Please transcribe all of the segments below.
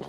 ครั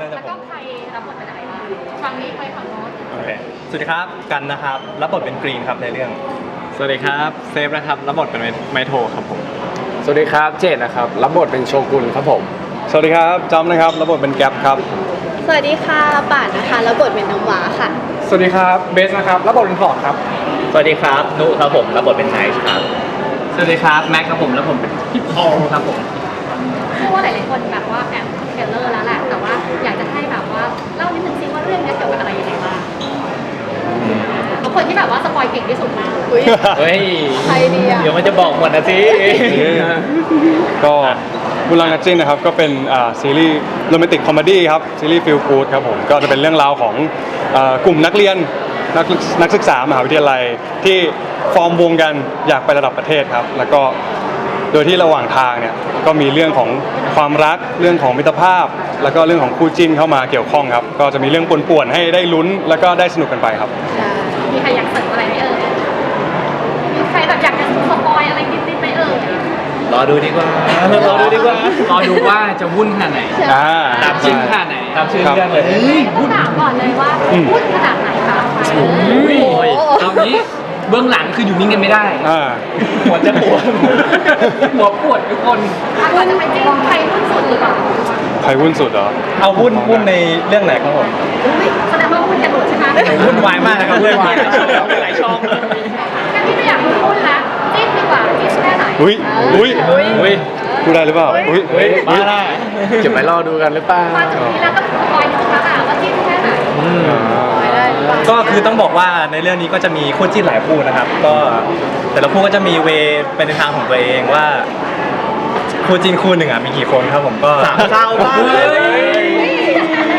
ผมแล้วก็ใครรับบทเป็นอะไรบ้างฝั่งนี้ไปฝั่งโน้นโอเคสวัสดีครับกันนะครับรับบทเป็นกรีนครับในเรื่องสวัสดีครับเซฟนะครับรับบทเป็นไมโทครับผมสวัสดีครับเจดนะครับ รับบทเป็นโชกุนครับผม สวัสดีครับจอมนะครับรับบทเป็นแก๊ปครับสวัสดีค่ะป่านนะคะแล้วบทเป็นน้ำว้าค่ะ สวัสดีครับเบสนะครับรับบทเป็นฟอร์ดครับ สวัสดีครับนุครับผมรับบทเป็นไนท์ครับสวัสดีครับแม็กครับผมแล้วผมเป็นพี่พอลครับผมเชื่อ ว่าหลายๆคนแบบว่าแอบเทรลเลอร์แล้วแหละแต่ว่าอยากจะให้แบบว่าเล่านิดนึงซิว่าเรื่องนี้เกี่ยวกับอะไรยังไงบ้างบางคนที่แบบว่าสปอยเก่งที่สุดมาอุ้ยเฮ้ย ใครดีอะเดี๋ยวมันจะบอกหมดนะสิ ก็บุรังนักจินนะครับก็เป็นอ่าซีรีส์โรแมนติกคอมเมดี้ครับซีรีส์ฟิลกูดครับผมก็จะเป็นเรื่องราวของอ่ากลุ่มนักเรียนนักนักศึกษามหาวิทยาลัยที่ฟอร์มวงกันอยากไประดับประเทศครับ แล้วก็ โดยที่ระหว่างทางเนี่ยก็มีเรื่องของความรักเรื่องของมิตรภาพ แล้วก็เรื่องของคู่จิ้นเข้ามาเกี่ยวข้องครับ ก็จะมีเรื่องป่วนๆให้ได้ลุ้นแล้วก็ได้สนุกกันไปครับ มีใครอยากเสริมอะไรไหมเอ่ยมีใครแบบอยากจะสปอยอะไรนิดๆไหมเอ่ยรอดูดีกว่ารอดูดีกว่ารอดูว่าจะวุ่นขนาดไหนอ่าตามชื่อขนาดไหนตามชื่อครับเรื่องเลย ต้องถามก่อนเลยว่าอืมพูดขนาดไหนคะอุ้ยเอางี้ เบื้องหลังคืออยู่นิ่งกันไม่ได้ อ่า หัวจะปวด หัวปวดทุกคนอะก่อนจะไปจริงใครพูดสุดหรือเปล่าใครวุ่นสุดเหรอ เอาวุ่นวุ่นในเรื่องไหนครับผมอุ๊ยแสดงว่าพูดกันหมดใช่ไหมวุ่นวายมากนะครับเรื่องนี้หลายช่องกันที่ไม่อยากพูดละจิ้นดีกว่าจิ้นแค่ไหนอุ้ยอุ้ยอุ้ยพูดได้หรือเปล่าอุ้ยเฮ้ยมาได้เก็บไว้รอดูกันหรือเปล่ามาถึงนี้แล้วก็คอยดูแล้วค่ะว่าจิ้นแค่ไหนปล่อยได้หรือเปล่า ก็คือต้องบอกว่าในเรื่องนี้ก็จะมีคู่จิ้นหลายคู่นะครับ ก็แต่ละคู่ก็จะมีเวย์เป็นในทางของตัวเองว่าคู่จิ้นคู่หนึ่งอะมีกี่คนครับผมก็สามเศร้ามาก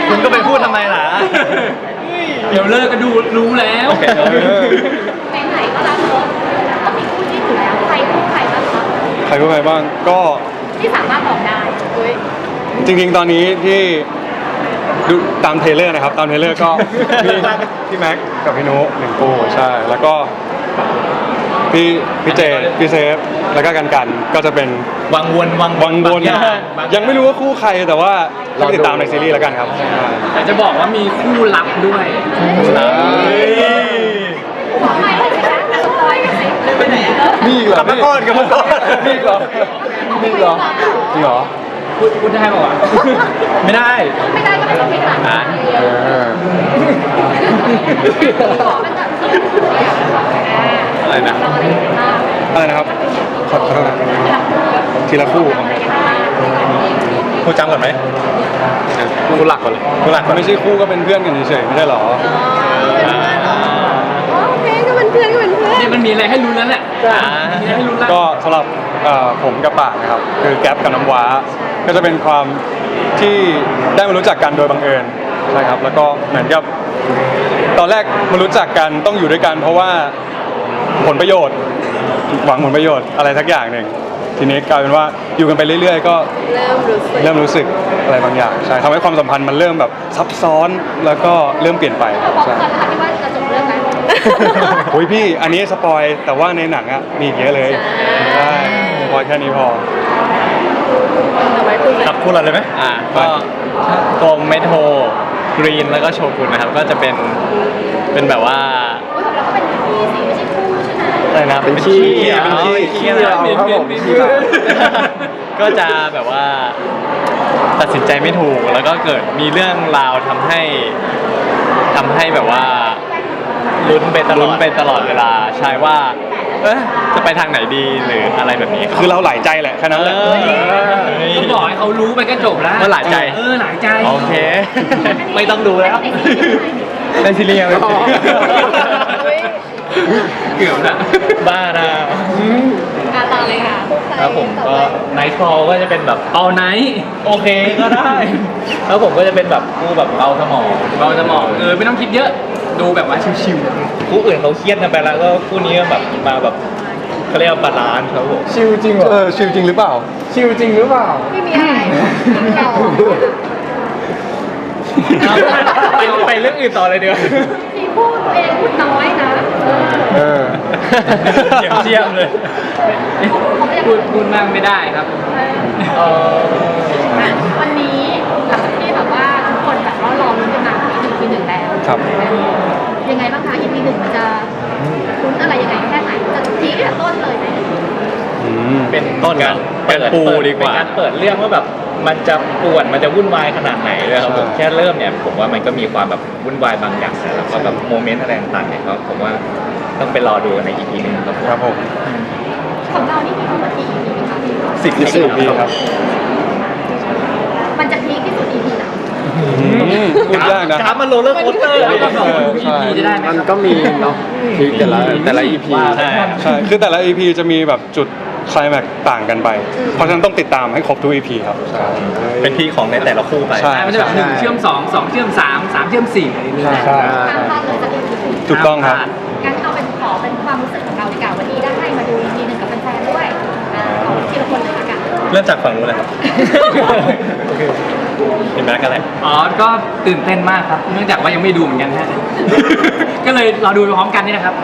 คุณก็ไปพูดทำไมล่ะเดี๋ยวเลิกก็ดูรู้แล้วไหนๆก็รักรถก็มีคู่จิ้นอยู่แล้วใครคู่ใครบ้างคะใครคู่ใครบ้างก็ที่สามารถบอกได้อุ้ยจริงๆตอนนี้ที่ ดูตามเทรลเลอร์นะครับ ตามเทรลเลอร์ก็มีพี่แม็กกับพี่นุหนึ่งคู่ใช่ แล้วก็พี่พี่เจพี่เซฟแล้วก็กันกันก็จะเป็นวังวนวังวังบนบาบายังไม่รู้ว่าคู่ใครแต่ว่าให้ไปติดตามในซีรีส์แล้วกันครับ แต่จะบอกว่ามีคู่ลับด้วยบอกไม่เลยสิคะสปอยกันสิไปไหนอะนี่อีกเหรอกลับมาก่อนกลับมาก่อนนี่อีกเหรอนี่อีกเหรอจริงเหรอ พูดพูดได้ป่าวะ ไม่ได้ ไม่ได้ก็เป็นเราไม่ทันอะบอกมันแบบอะไรนะ เราอะไรกันบ้างอะไรนะครับขอโทษนะทีละคู่อะไรกันบ้างคู่จำก่อนไหมคู่หลักก่อนเลยคู่หลักไม่ใช่คู่ก็เป็นเพื่อนกันเฉยๆไม่ใช่เหรอ โอเคก็เป็นเพื่อนก็เป็นเพื่อนนี่มันมีอะไรให้ลุ้นแล้วเนี่ยมีอะไรให้ลุ้นแล้วก็สำหรับเอ่อผมกับปากนะครับ คือแก๊ปกับน้ำว้า ก็จะเป็นความที่ได้มารู้จักกันโดยบังเอิญใช่ครับ แล้วก็เหมือนกับตอนแรกมารู้จักกันต้องอยู่ด้วยกัน เพราะว่าผลประโยชน์ หวังผลประโยชน์อะไรสักอย่างหนึ่งทีนี้กลายเป็นว่าอยู่กันไปเรื่อย ๆ ก็เริ่มรู้สึกเริ่มรู้สึกอะไรบางอย่างใช่ทำให้ความสัมพันธ์มันเริ่มแบบซับซ้อนแล้วก็เริ่มเปลี่ยนไปเราบอกใช่ก่อนนะคะที่ว่าจะจบเรื่องไหมโอ้ยพี่อันนี้สปอยแต่ว่าในหนังอะมีอีกเยอะเลยใช่สปอยแค่นี้พอ พูดอะไรเลยไหมอ่าก็ตัวเมโทกรีนแล้วก็โชกุนนะครับ ก็จะเป็นเป็นแบบว่าอุ้ยของเราก็เป็นพี่สิไม่ใช่คู่ใช่ไหมอะไรนะเป็นขี้เป็นขี้เป็นขี้อะไรเรานะครับผมเป็นขี้ขี้เรา ก็จะแบบว่า ตัดสินใจไม่ถูกแล้วก็เกิดมีเรื่องราวทำให้ทำให้แบบว่า ลุ้นไปตลอดลุ้นไปตลอดเวลาใช่ว่า เอ๊ะจะไปทางไหนดีหรืออะไรแบบนี้คือเราหลายใจแหละแค่นั้นแหละ เออ ก็บอกให้เขารู้ไปก็จบแล้วว่าหลายใจ เออหลายใจ โอเค ไม่ต้องดูแล้ว ในซีรีส์ยังไม่อ๋ออุ๊ยเกือบละบ้านะอะต่อเลยค่ะครับผมต่อก็ไปไนท์คอก็จะเป็นแบบ เอาไหน โอเคก็ได้ แล้วผมก็จะเป็นแบบคู่แบบเบาสมอง เราจะบอกเออไม่ต้องคิดเยอะ ดูแบบว่าชิวคู่อื่นเขาเครียดกันไปแล้วก็คู่นี้ก็แบบมาแบบเขาเรียกว่าบาลานซ์ครับผมชิลจริงเหรอเออชิลจริงหรือเปล่า ชิลจริงหรือเปล่า ไม่มีอะไรเราไปไปเรื่องอื่นต่อเลยเดี๋ยวพี่พูดตัวเองพูดน้อยนะเออเออ เจียมเจียมเลยๆพูดพูดมากไม่ได้ครับเอออะวันนี้หลังจากที่แบบว่าทุกคนแบบว่ารอลุ้นกันมาอีพีหนึ่งแล้วครับยังไงบ้างคะอีพีหนึ่งมันจะลุ้นอะไรยังไงแค่ไหนจะทีตั้งแต่ต้นเลยไหม อืม เป็นต้นการเป็นปูดีกว่า เป็นการเปิดเรื่องว่าแบบมันจะป่วนมันจะวุ่นวายขนาดไหนเลยครับผมใช่ แค่เริ่มเนี่ยผมว่ามันก็มีความแบบวุ่นวายบางอย่างแล้วก็แบบโมเมนต์อะไรต่างๆเนี่ยก็ผมว่าต้องไปรอดูในอีพีหนึ่งครับครับผมของเรานี่มีทั้งหมดกี่ EP คะพี่สิบสิบสี่ปีครับมันจะพีคที่สุด EP ไหนอืมพูดยากนะ กราฟมันโรลเลอร์โคสเตอร์แล้วก็สองเออ EP จะได้ไหมมันครับก็มีเนาะพีคแต่ละแต่ละ EP ใช่ ใช่ คือแต่ละ EP จะมีแบบจุดไคลแม็กซ์ต่างกันไป เพราะฉะนั้นต้องติดตามให้ครบทุก EP ครับใช่เป็นที่ของในแต่ละคู่ไป ใช่ มันจะแบบหนึ่งเชื่อมสองสองเชื่อมสามสามเชื่อมสี่อะไรอย่างเงี้ยใช่ห้ามพลาดเลยจะ EP ถูกต้องครับ งั้นเอาเป็นขอเป็นความรู้สึกของเราดีกว่าวันนี้ได้มาดู EP หนึ่งกับแฟนๆด้วยอ่าขอทีละคนเลยละกันเริ่มจากฝั่งนู้นเลยครับ เห็นไหมกันเลยอ๋อ ก็ตื่นเต้นมากครับ เนื่องจากว่ายังไม่ดูเหมือนกันฮะ ก็เลยเราดูไปพร้อมกันนี่นะครับ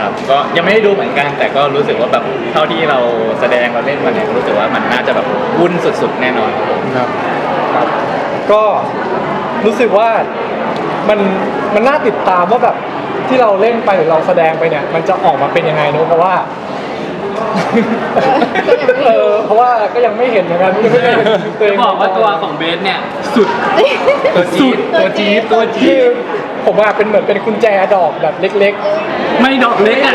ครับก็ยังไม่ได้ดูเหมือนกันแต่ก็รู้สึกว่าแบบเท่าที่เราแสดงเราเล่นมาเนี่ยรู้สึกว่ามันน่าจะแบบวุ่นสุดๆ แน่นอนครับผมครับ ก็รู้สึกว่ามันมันน่าติดตามว่าแบบที่เราเล่นไปหรือเราแสดงไปเนี่ย มันจะออกมาเป็นยังไงเนอะเพราะว่า เออเพราะว่าก็ยังไม่เห็นเหมือนกันยังไม่เคยเห็นตัวเอง บอกว่าตัวของเบสเนี่ย สุด ตัวจี๊ดตัวจี๊ดตัวจี๊ที่ด ผมอะเป็นเหมือนเป็นกุญแจดอกแบบเล็ก ไม่ดอกเล็กอะ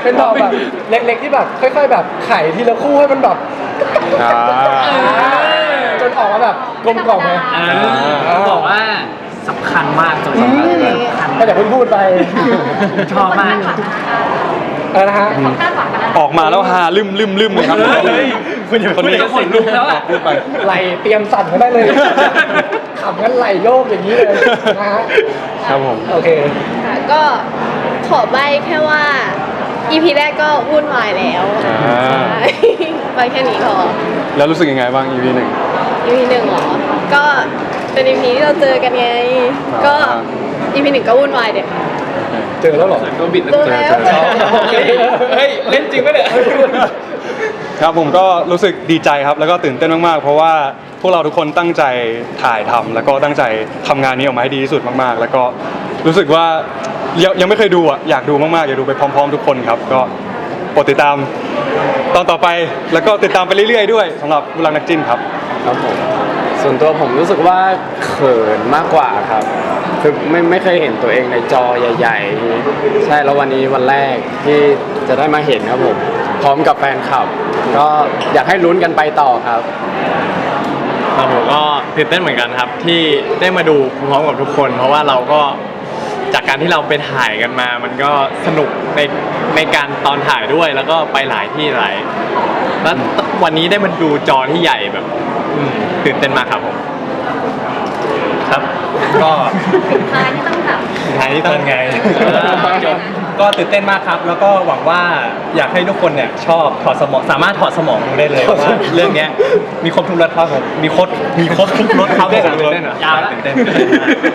ๆ เป็นดอกแบบเล็ก ๆ ที่แบบค่อย ๆ แบบไขทีละคู่ให้มันแบบอ่า จนออกมาแบบกลมกล่อมไงเออเขาบอกว่าสำคัญมากตัวสำคัญสำคัญก็อย่าเพิ่งพูดไปชอบมากอะไรนะฮะของคาดหวังกันนะออกมาแล้วฮาลืมลืมลืมเลยครับเฮ้ย คุณอย่าคนนี้ก็ขนลุกแล้วอะพูดไป ไหลเตรียมสั่นกันได้เลย ขำกันไหลโยกอย่างนี้เลยนะฮะครับผม โอเค ค่ะก็ขอใบแค่ว่า EP แรกก็วุ่นวายแล้วอ่า ใช่ใบแค่นี้พอ แล้วรู้สึกยังไงบ้าง EP หนึ่ง EP หนึ่งเหรอ ก็เป็น EP ที่เราเจอกันไง ก็ อ่า EP หนึ่งก็วุ่นวายเด็ดเจอแล้วเหรอ ก็บิดเจอแล้ว เจอเจอโอเคเฮ้ย เล่นจริงปะเนี่ย ครับผมก็รู้สึกดีใจครับ แล้วก็ตื่นเต้นมากๆ เพราะว่าพวกเราทุกคนตั้งใจถ่ายทำแล้วก็ตั้งใจทำงานนี้ออกมาให้ดีที่สุดมากๆ แล้วก็รู้สึกว่ายังยังไม่เคยดูอะอยากดูมากๆอยากดูไปพร้อม ๆ ทุกคนครับ ก็โปรดติดตามตอนต่อไปแล้วก็ติดตามไปเรื่อยๆ ด้วยสำหรับบุรังนักจิ้นครับครับผมส่วนตัวผมรู้สึกว่าเขินมากกว่าครับคือไม่ไม่เคยเห็นตัวเองในจอใหญ่ ๆ ใช่แล้ววันนี้วันแรกที่จะได้มาเห็นครับผมพร้อมกับแฟนคลับ ก็อยากให้ลุ้นกันไปต่อครับ ครับผมก็ตื่นเต้นเหมือนกันครับ ที่ได้มาดูพร้อมกับทุกคน เพราะว่าเราก็จากการที่เราไปถ่ายกันมา มันก็สนุกในในการตอนถ่ายด้วยแล้วก็ไปหลายที่หลายแล้ววันนี้ได้มาดูจอที่ใหญ่แบบอืมตื่นเต้นมากครับผมครับ ก็ท้ายนี่ต้องแบบท้ายที่ต้องไงจบ ก็ตื่นเต้นมากครับ แล้วก็หวังว่าอยากให้ทุกคนเนี่ยชอบถอดสมองสามารถถอดสมองดูได้เลยเพราะว่าเรื่องเนี้ยมีครบทุกรสครับผมมีครบมีครบทุกรสครับผมตื่นเต้นเหรอยาวตื่นเต้น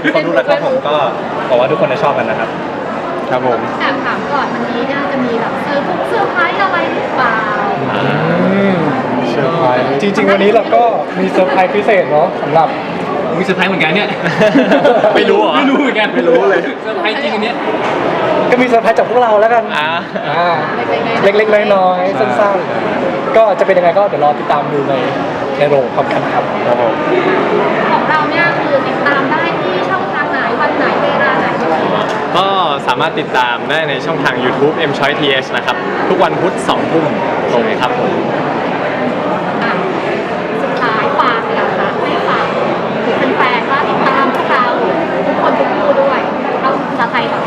มีครบทุกรสครับผมก็หวังว่าทุกคนจะชอบกันนะครับ ครับผมแอบถามก่อนวันนี้เนี่ยจะมีแบบเซอร์พงเซอร์ไพรส์อะไรหรือเปล่าเซอร์ไพรส์จริง ๆ วันนี้เราก็มีเซอร์ไพรส์พิเศษเนาะสำหรับ มีเซอร์ไพรส์เหมือนกันเนี่ยไม่รู้เหรอไม่รู้เหมือนกันไม่รู้เลย เซอร์ไพรส์จริงอันเนี้ยก็มีเซอร์ไพรส์จากพวกเราแล้วกันอ่า อ่าเล็กๆน้อยๆสั้นๆ ก็จะเป็นยังไงก็เดี๋ยวรอติดตามดูในในโรงพร้อมกันครับ ครับผมของเราเนี่ยคือติดตามได้ที่ช่องทางไหนวันไหนเวลาไหนยังไงบ้างก็สามารถติดตามได้ในช่องทาง YouTube M Choice TH นะครับ ทุกวันพุธ2ทุ่มตรงครับผม อะสุดท้ายฝากเลยค่ะให้ฝากถึงแฟนๆว่าติดตามพวกเราทุกคนทุกคู่ด้วยเราภาษาไทยก่อน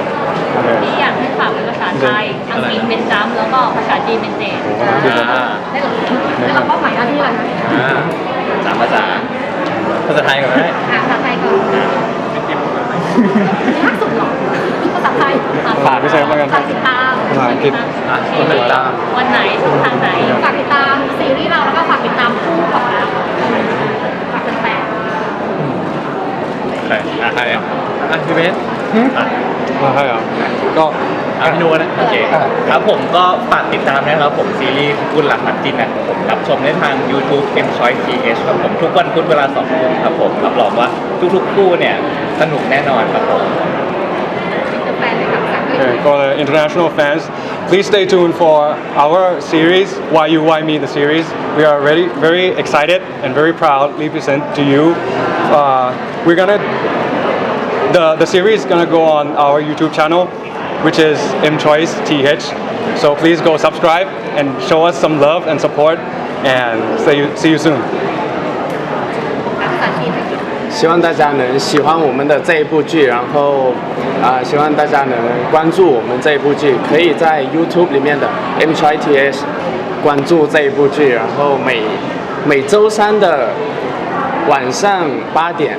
ที่อยากให้ฝากเป็นภาษาไทย อังกฤษเป็นจำแล้วก็ภาษาจีนเป็นเจนอ่าได้หรอแล้วเราเป้าหมายหน้าที่อะไรนะอ่าสามภาษา ภาษาไทยก่อนไหมอะภาษาไทยก่อนยากสุดหรอภาษาไทยอะฝากพี่เซฟแล้วกันฝากติดตามภาษาอังกฤษอะคนติดตามวันไหนช่องทางไหนฝากติดตามซีรีส์เราแล้วก็ฝากติดตามคู่ของเราฝากแฟนใครอะใครอะอะพี่เบสอะมา ให้เหรอก็ อะพี่นูนะโอเคครับผมก็ฝากติดตามนะครับผมซีรีส์กุลหลักนักจินนะครับผมรับชมได้ทาง YouTube M Choice TH ครับผมทุกวันพุธเวลา2ทุ่มครับผมรับรองว่าทุกๆคู่เนี่ยสนุกแน่นอนครับผมๆแฟนเลยค่ะภาษาอังกฤษ Okay, for the international fans, please stay tuned for our series, Why You, Why Me, the series. We are very, very excited and very proudly present to you. Uh, we're gonna, the, the series is going to go on our YouTube channel, which is mchoice th. So please go subscribe and show us some love and support. And see you, see you soon. 希望大家能喜欢我们的这一部剧，然后啊、呃，希望大家能关注我们这一部剧，可以在 YouTube 里面的 M T I T S 关注这一部剧，然后每每周三的晚上八点。